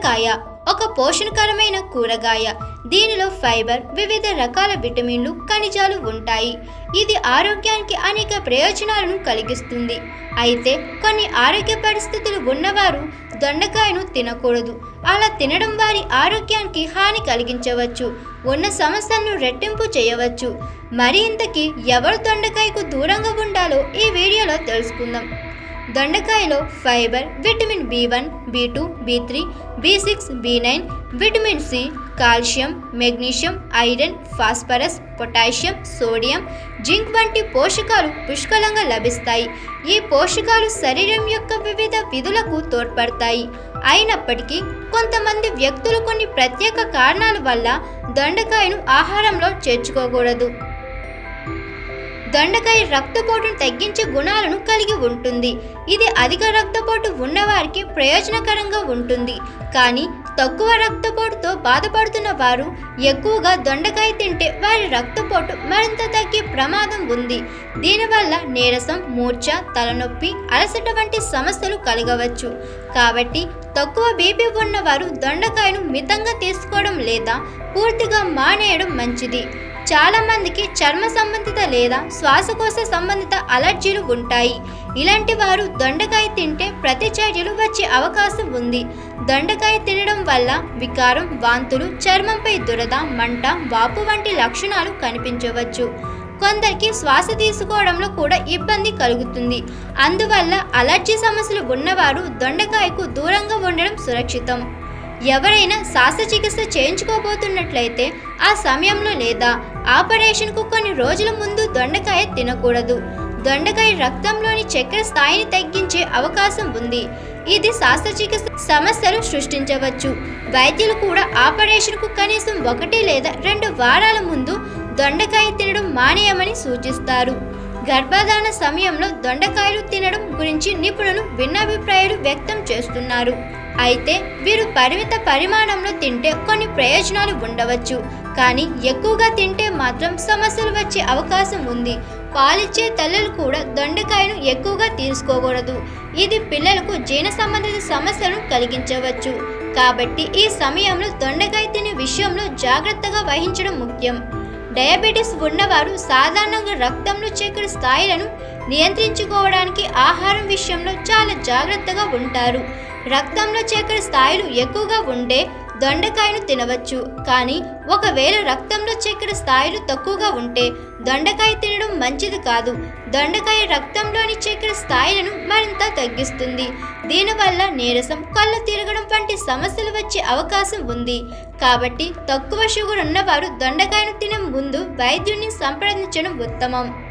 దొండకాయ ఒక పోషణకరమైన కూరగాయ. దీనిలో ఫైబర్ వివిధ రకాల విటమిన్లు ఖనిజాలు ఉంటాయి. ఇది ఆరోగ్యానికి అనేక ప్రయోజనాలను కలిగిస్తుంది. అయితే కొన్ని ఆరోగ్య పరిస్థితులు ఉన్నవారు దొండకాయను తినకూడదు. అలా తినడం వారి ఆరోగ్యానికి హాని కలిగించవచ్చు. ఉన్న సమస్యలను రెట్టింపు చేయవచ్చు. మరి ఇంతకీ ఎవరు దొండకాయకు దూరంగా ఉండాలో ఈ వీడియోలో తెలుసుకుందాం. దొండకాయలో fibre vitamin B one B two B three B six B nine vitamin C calcium magnesium iron phosphorus potassium sodium zinc వంటి పోషకాలు పుష్కలంగా లభిస్తాయి. ఈ పోషకాలు శరీరం యొక్క వివిధ విధులకు తోడ్పడతాయి. అయినప్పటికీ కొంతమంది వ్యక్తులు కొన్ని ప్రత్యేక కారణాల వల్ల దొండకాయను ఆహారంలో చేర్చుకోకూడదు. దొండకాయ రక్తపోటును తగ్గించే గుణాలను కలిగి ఉంటుంది. ఇది అధిక రక్తపోటు ఉన్నవారికి ప్రయోజనకరంగా ఉంటుంది. కానీ తక్కువ రక్తపోటుతో బాధపడుతున్న వారు ఎక్కువగా దొండకాయ తింటే వారి రక్తపోటు మరింత తగ్గే ప్రమాదం ఉంది. దీనివల్ల నీరసం మూర్ఛ తలనొప్పి అలసట వంటి సమస్యలు కలగవచ్చు. కాబట్టి తక్కువ బీపీ ఉన్నవారు దొండకాయను మితంగా తీసుకోవడం లేదా పూర్తిగా మానేయడం మంచిది. చాలా మందికి చర్మ సంబంధిత లేదా శ్వాసకోశ సంబంధిత అలర్జీలు ఉంటాయి. ఇలాంటి వారు దొండకాయ తింటే ప్రతిచర్యలు వచ్చే అవకాశం ఉంది. దొండకాయ తినడం వల్ల వికారం వాంతులు చర్మంపై దురద మంట వాపు వంటి లక్షణాలు కనిపించవచ్చు. కొందరికి శ్వాస తీసుకోవడంలో కూడా ఇబ్బంది కలుగుతుంది. అందువల్ల అలర్జీ సమస్యలు ఉన్నవారు దొండకాయకు దూరంగా ఉండడం సురక్షితం. ఎవరైనా శస్త్రచికిత్స చేయించుకోబోతున్నట్లయితే ఆ సమయంలో లేదా ఆపరేషన్కు కొన్ని రోజుల ముందు దొండకాయ తినకూడదు. దొండకాయ రక్తంలోని చక్కెర స్థాయిని తగ్గించే అవకాశం ఉంది. ఇది శస్త్రచికిత్స సమస్యలు సృష్టించవచ్చు. వైద్యులు కూడా ఆపరేషన్కు కనీసం ఒకటి లేదా రెండు వారాల ముందు దొండకాయ తినడం మానేయమని సూచిస్తారు. గర్భధారణ సమయంలో దొండకాయలు తినడం గురించి నిపుణులు భిన్నాభిప్రాయాలు వ్యక్తం చేస్తున్నారు. అయితే వీరు పరిమిత పరిమాణంలో తింటే కొన్ని ప్రయోజనాలు ఉండవచ్చు. కానీ ఎక్కువగా తింటే మాత్రం సమస్యలు వచ్చే అవకాశం ఉంది. పాలిచ్చే తల్లులు కూడా దొండకాయను ఎక్కువగా తీసుకోకూడదు. ఇది పిల్లలకు జీర్ణ సంబంధిత సమస్యలను కలిగించవచ్చు. కాబట్టి ఈ సమయంలో దొండకాయ తినే విషయంలో జాగ్రత్తగా వహించడం ముఖ్యం. డయాబెటీస్ ఉన్నవారు సాధారణంగా రక్తంలో చక్కెర స్థాయిలను నియంత్రించుకోవడానికి ఆహారం విషయంలో చాలా జాగ్రత్తగా ఉంటారు. రక్తంలో చక్కెర స్థాయిలు ఎక్కువగా ఉంటే దొండకాయను తినవచ్చు. కానీ ఒకవేళ రక్తంలో చక్కెర స్థాయిలు తక్కువగా ఉంటే దొండకాయ తినడం మంచిది కాదు. దొండకాయ రక్తంలోని చక్కెర స్థాయిలను మరింత తగ్గిస్తుంది. దీనివల్ల నీరసం కళ్ళు తిరగడం వంటి సమస్యలు వచ్చే అవకాశం ఉంది. కాబట్టి తక్కువ షుగర్ ఉన్నవారు దొండకాయను తినే ముందు వైద్యుని సంప్రదించడం ఉత్తమం.